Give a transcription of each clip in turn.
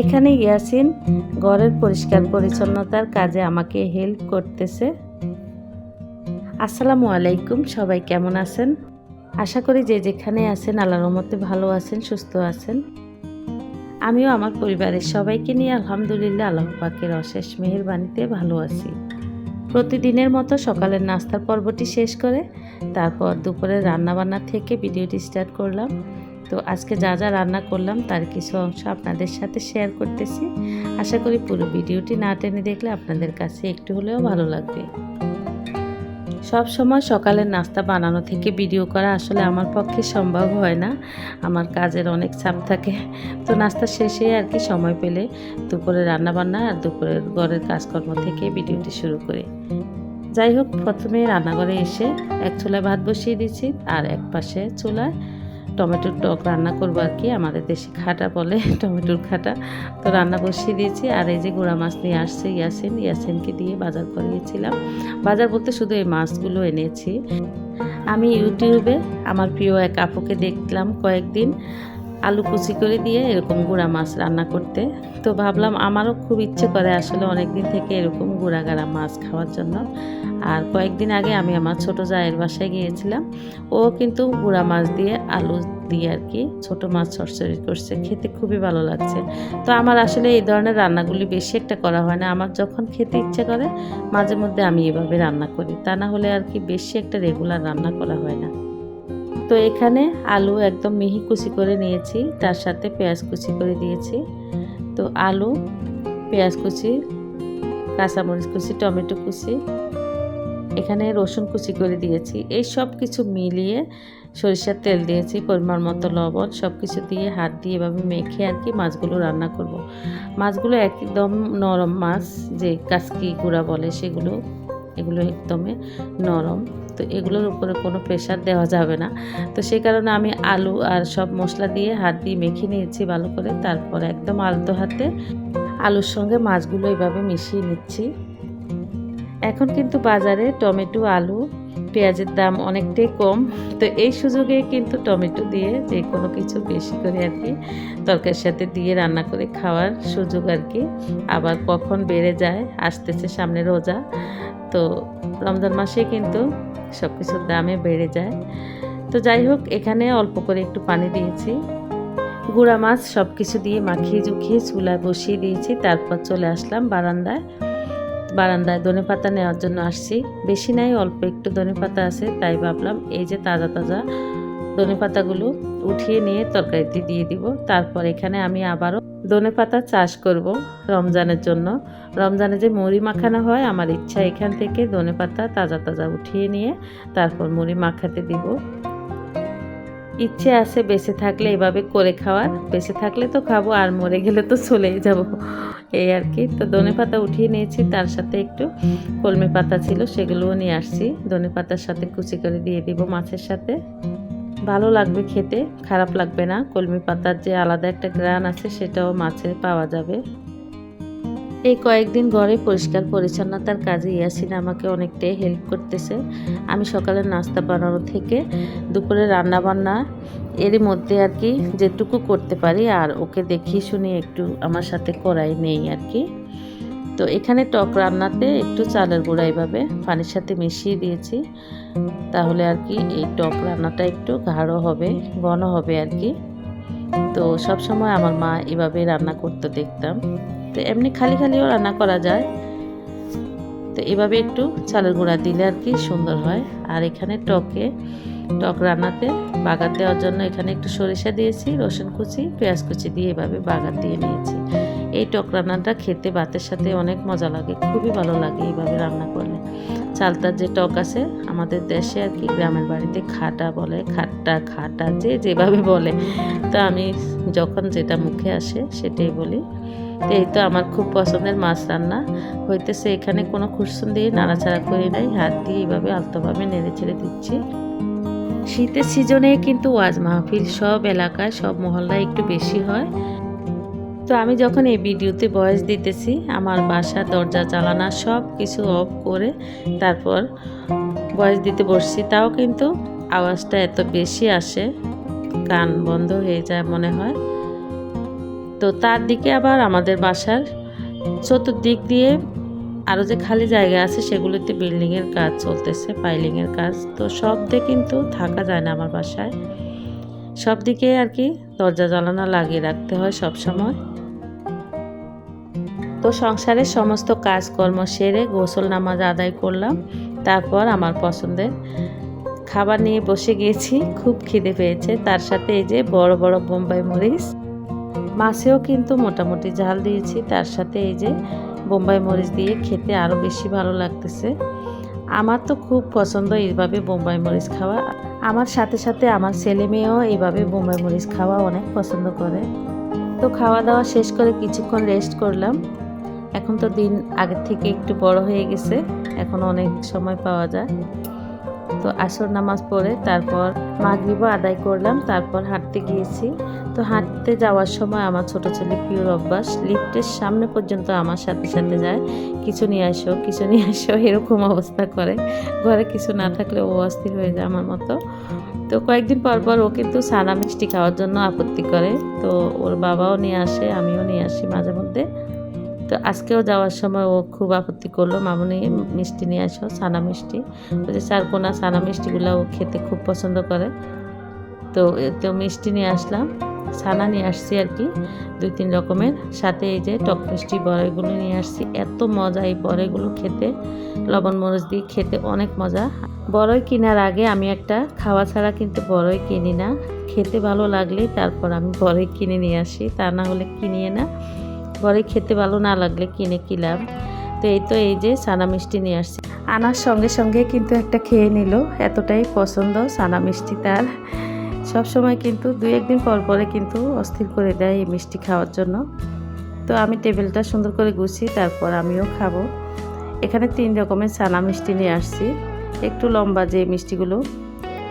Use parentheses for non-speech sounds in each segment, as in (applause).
এখানে ইয়াসিন ঘরের পরিষ্কার পরিচ্ছন্নতার কাজে আমাকে হেল্প করতেছে। আসসালামু আলাইকুম, সবাই কেমন আছেন? আশা করি যে যেখানে আছেন আল্লাহর রহমতে ভালো আছেন, সুস্থ আছেন। আমিও আমার পরিবারের সবাইকে নিয়ে আলহামদুলিল্লাহ আল্লাহ পাকের অশেষ মেহেরবানিতে ভালো আছি। প্রতিদিনের মতো সকালের নাস্তার পর্বটি শেষ করে তারপর দুপুরে রান্নাবান্না থেকে ভিডিওটি স্টার্ট করলাম। তো আজকে যা যা রান্না করলাম, তার কিছু অংশ আপনাদের সাথে শেয়ার করতেছি। আশা করি পুরো ভিডিওটি না টেনে দেখলে আপনাদের কাছে একটু হলেও ভালো লাগবে। সব সময় সকালের নাস্তা বানানো থেকে ভিডিও করা আসলে আমার পক্ষে সম্ভব হয় না। আমার কাজের অনেক চাপ থাকে। তো নাস্তা শেষে আর কি সময় পেলে দুপুরে রান্নাবান্না আর দুপুরের ঘরের কাজকর্ম থেকে ভিডিওটি শুরু করি। যাই হোক, প্রথমে রান্নাঘরে এসে এক চুলায় ভাত বসিয়ে দিচ্ছি আর এক পাশে চুলায় টমেটোর টক রান্না করব আর কি। আমাদের দেশে খাটা বলে, (laughs) টমেটোর খাটা। তো রান্না বসিয়ে দিয়েছি। আর এই যে গোড়া মাছ নিয়ে আসছে ইয়াসেন। ইয়াসেনকে দিয়ে বাজার করিয়েছিলাম। বাজার বলতে শুধু এই মাছগুলো এনেছি। আমি ইউটিউবে আমার প্রিয় এক আপুকে দেখলাম কয়েকদিন। আলু কুচি করে দিয়ে এরকম গুঁড়া মাছ রান্না করতে। তো ভাবলাম আমারও খুব ইচ্ছে করে আসলে অনেক দিন থেকে এরকম গুঁড়া গাড়া মাছ খাওয়ার জন্য। আর কয়েকদিন আগে আমি আমার ছোট জায়ের বাসায় গিয়েছিলাম। ও কিন্তু গুঁড়া মাছ দিয়ে আলু দিয়ে আর কি ছোটো মাছ সরসরি করছে। খেতে খুবই ভালো লাগছে। তো আমার আসলে এই ধরনের রান্নাগুলি বেশি একটা করা হয় না। আমার যখন খেতে ইচ্ছে করে, মাঝে মধ্যে আমি এভাবে রান্না করি। তা না হলে আর কি বেশি একটা রেগুলার রান্না করা হয় না। তো এখানে আলু একদম মিহি কুচি করে নিয়েছি, তার সাথে পেঁয়াজ কুচি করে দিয়েছি। তো আলু, পেঁয়াজ কুচি, কাঁচামরিচ কুচি, টমেটো কুচি, এখানে রসুন কুচি করে দিয়েছি। এই সব কিছু মিলিয়ে সরিষার তেল দিয়েছি, পরিমাণ মতো লবণ, সব কিছু দিয়ে হাত দিয়ে এভাবে মেখে আর কি মাছগুলো রান্না করব। মাছগুলো একদম নরম মাছ, যে কাসকি গুঁড়া বলে সেগুলো, এগুলো একদমই নরম। তো এগুলোর উপরে কোনো প্রেশার দেওয়া যাবে না। তো সেই কারণে আমি আলু আর সব মশলা দিয়ে হাত দিয়ে মেখে নিয়েছি ভালো করে। তারপর একদম আলতো হাতে আলুর সঙ্গে মাছগুলো এভাবে মিশিয়ে নিচ্ছি। এখন কিন্তু বাজারে টমেটো, আলু, পেঁয়াজের দাম অনেকটাই কম। তো এই সুযোগে কিন্তু টমেটো দিয়ে যে কোনো কিছু বেশি করে আর কি তরকারির সাথে দিয়ে রান্না করে খাওয়ার সুযোগ আর কি। আবার কখন বেড়ে যায়, আসতেছে সামনে রোজা। তো রমজান মাসে কিন্তু সব কিছুর দামে বেড়ে যায়। তো যাই হোক এখানে অল্প করে একটু পানি দিয়েছি। গুঁড়া মাছ সব কিছু দিয়ে মাখিয়ে জুখিয়ে চুলায় বসিয়ে দিয়েছি। তারপর চলে আসলাম বারান্দায়। বারান্দায় ধনে পাতা নেওয়ার জন্য আসছি। বেশি নাই, অল্প একটু ধনে পাতা আছে, তাই ভাবলাম এই যে তাজা তাজা ধনে পাতাগুলো উঠিয়ে নিয়ে তরকারিতে দিয়ে দিব। তারপর এখানে আমি আবারও ধনে পাতা চাষ করব রমজানের জন্য। রমজানে যে মুড়ি মাখানো হয়, আমার ইচ্ছা এখান থেকে ধনে পাতা তাজা তাজা উঠিয়ে নিয়ে তারপর মুড়ি মাখাতে দিব। ইচ্ছে আছে বেঁচে থাকলে এভাবে করে খাওয়ার। বেঁচে থাকলে তো খাব, আর মরে গেলে তো চলেই যাব। এই আর কি। তো ধনে পাতা উঠিয়ে নিয়েছি, তার সাথে একটু কলমি পাতা ছিল সেগুলোও নিয়ে আসছি। ধনে পাতার সাথে কুচি করে দিয়ে দিব মাছের সাথে। ভালো লাগবে খেতে, খারাপ লাগবে না। কলমি পাতার যে আলাদা একটা গ্রান আছে, সেটাও মাছে পাওয়া যাবে। এই কয়েকদিন ঘরে পরিষ্কার পরিচ্ছন্নতার কাজে ইয়াসিন আমাকে অনেকটাই হেল্প করতেছে। আমি সকালের নাস্তা বানানো থেকে দুপুরে রান্না বান্না এরই মধ্যে আর কি যেটুকু করতে পারি, আর ওকে দেখিয়ে শুনি একটু আমার সাথে করাই নেই আর কি। তো এখানে টক রান্নাতে একটু চালের গুঁড়া এভাবে পানির সাথে মিশিয়ে দিয়েছি। তাহলে আর কি এই টক রান্নাটা একটু গাঢ় হবে, ঘন হবে আর কি। তো সব সময় আমার মা এভাবে রান্না করতে দেখতাম। তো এমনি খালি খালিও রান্না করা যায়। তো এভাবে একটু চালের গুঁড়া দিলে আর কি সুন্দর হয়। আর এখানে টকে, টক রান্নাতে বাগার দেওয়ার জন্য এখানে একটু সরিষা দিয়েছি, রসুন কুচি, পেঁয়াজ কুচি দিয়ে এভাবে বাগার দিয়ে নিয়েছি। এই টক রান্নাটা খেতে ভাতের সাথে অনেক মজা লাগে, খুবই ভালো লাগে এইভাবে রান্না করলে। চালতার যে টক আছে, আমাদের দেশে আর কি, গ্রামের বাড়িতে খাটা বলে, খাট্টা, খাটা, যে যেভাবে বলে। তো আমি যখন যেটা মুখে আসে সেটাই বলি। তো এই তো আমার খুব পছন্দের মাছ রান্না। হইতেছে এখানে কোনো খুরসুন দিয়ে নাড়াচাড়া করি নাই, হাত দিয়ে এইভাবে আলতোভাবে নেড়ে ছেড়ে দিচ্ছি। শীতের সিজনে কিন্তু ওয়াজ মাহফিল সব এলাকায়, সব মহল্লায় একটু বেশি হয়। তো আমি যখন এই ভিডিওতে ভয়েস দিতেছি, আমার বাসা দরজা জ্বালানা সব কিছু অফ করে তারপর ভয়েস দিতে বসছি, তাও কিন্তু আওয়াজটা এত বেশি আসে, কান বন্ধ হয়ে যায় মনে হয়। তো তার দিকে আবার আমাদের বাসার চতুর্দিক দিয়ে আরও যে খালি জায়গা আছে, সেগুলোতে বিল্ডিংয়ের কাজ চলতেছে পাইলিংয়ের কাজ। তো সব দিয়ে কিন্তু থাকা যায় না আমার বাসায়। সব দিকে আর কি দরজা জ্বালানো লাগিয়ে রাখতে হয় সব সময়। তো সংসারের সমস্ত কাজকর্ম সেরে গোসল নামাজ আদায় করলাম। তারপর আমার পছন্দের খাবার নিয়ে বসে গিয়েছি, খুব খিদে পেয়েছে। তার সাথে এই যে বড় বড় বোম্বাই মরিচ, মাছেও কিন্তু মোটামুটি ঝাল দিয়েছি। তার সাথে এই যে বোম্বাই মরিচ দিয়ে খেতে আরও বেশি ভালো লাগতেছে। আমার তো খুব পছন্দ এইভাবে বোম্বাই মরিচ খাওয়া। আমার সাথে সাথে আমার ছেলে মেয়েও এইভাবে বোম্বাই মরিচ খাওয়া অনেক পছন্দ করে। তো খাওয়া দাওয়া শেষ করে কিছুক্ষণ রেস্ট করলাম। এখন তো দিন আগের থেকে একটু বড় হয়ে গেছে, এখন অনেক সময় পাওয়া যায়। তো আসর নামাজ পড়ে তারপর মাগরিবও আদায় করলাম, তারপর হাঁটতে গিয়েছি। তো হাঁটতে যাওয়ার সময় আমার ছোট ছেলে প্রিয় অভ্যাস লিফটের সামনে পর্যন্ত আমার সাথে সাথে যায়। কিছু নিয়ে আসো, কিছু নিয়ে আসো, এরকম অবস্থা করে। ঘরে কিছু না থাকলে ও অস্থির হয়ে যায় আমার মতো। তো কয়েকদিন পর পর ও কিন্তু সানা মিষ্টি খাওয়ার জন্য আপত্তি করে। তো ওর বাবাও নিয়ে আসে, আমিও নিয়ে আসি মাঝে মধ্যে। তো আজকেও যাওয়ার সময় ও খুব আপত্তি করল, মামুনি, মিষ্টি নিয়ে আসো সানা মিষ্টি। ওই যে চারকোনা সানা মিষ্টিগুলো ও খেতে খুব পছন্দ করে। তো তো মিষ্টি নিয়ে আসলাম। ছানা নিয়ে আসছি আর কি। দুই তিন রকমের। সাথে এই যে টক মিষ্টি বড়াইগুলো নিয়ে আসছি। এত মজা এই বড়াইগুলো খেতে। লবণ মরিচ দিয়ে খেতে অনেক মজা। বড়ই কেনার আগে আমি একটা খাওয়া ছাড়া কিন্তু বড়ই কিনি না। খেতে ভালো লাগলেই তারপর আমি বড়ই কিনে নিয়ে আসি। তা না হলে কিনিয়ে না। বড়ই খেতে ভালো না লাগলে কিনে কিলাম তো এই তো এই যে সানা মিষ্টি নিয়ে আসছি। আনার সঙ্গে সঙ্গে কিন্তু একটা খেয়ে নিল। এতটাই পছন্দ সানা মিষ্টি তার। সব সময় কিন্তু দুই একদিন পর পরে কিন্তু অস্থির করে দেয় এই মিষ্টি খাওয়ার জন্য। তো আমি টেবিলটা সুন্দর করে গুছি তারপর আমিও খাব। এখানে তিন রকমের ছানা মিষ্টি নিয়ে আসছি। একটু লম্বা যে মিষ্টিগুলো,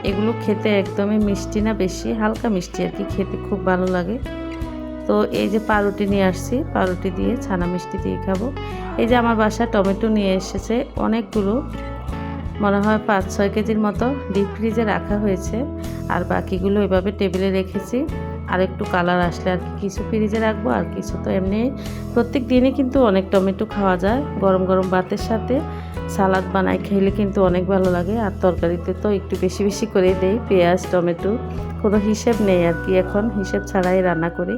এগুলো খেতে একদমই মিষ্টি না, বেশি হালকা মিষ্টি আর কি, খেতে খুব ভালো লাগে। তো এই যে পাউরুটি নিয়ে আসছি, পাউরুটি দিয়ে ছানা মিষ্টি দিয়ে খাব। এই যে আমার বাসা টমেটো নিয়ে এসেছে অনেকগুলো। মনে হয় পাঁচ, ছয় কেজির মতো ডিপ ফ্রিজে রাখা হয়েছে। আর বাকিগুলো এভাবে টেবিলে রেখেছি। আর একটু কালার আসলে আর কি কিছু ফ্রিজে রাখব, আর কিছু তো এমনি প্রত্যেক দিনই কিন্তু অনেক টমেটো খাওয়া যায়। গরম গরম ভাতের সাথে সালাদ বানাই খেলে কিন্তু অনেক ভালো লাগে। আর তরকারিতে তো একটু বেশি বেশি করে দেই, পেঁয়াজ, টমেটো, কোনো হিসেব নেই আর কি এখন। হিসেব ছাড়াই রান্না করি।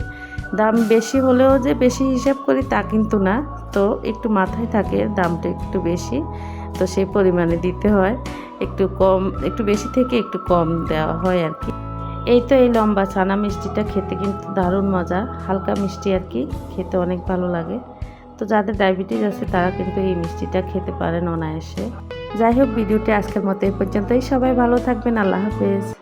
দাম বেশি হলেও যে বেশি হিসাব করি তা কিন্তু না। তো একটু মাথায় থাকে, দামটা একটু বেশি। তো সেই পরিমাণে দিতে হয়। একটু কম, একটু বেশি থেকে একটু কম দেওয়া হয় আর কি। এই তো এই লম্বা ছানা মিষ্টিটা খেতে কিন্তু দারুণ মজা, হালকা মিষ্টি আর কি, খেতে অনেক ভালো লাগে। তো যাদের ডায়াবেটিস আছে তারা কিন্তু এই মিষ্টিটা খেতে পারেন অনায়াসে। যাই হোক, ভিডিওটি আজকের মতো এই পর্যন্তই। সবাই ভালো থাকবেন, আল্লাহ হাফেজ।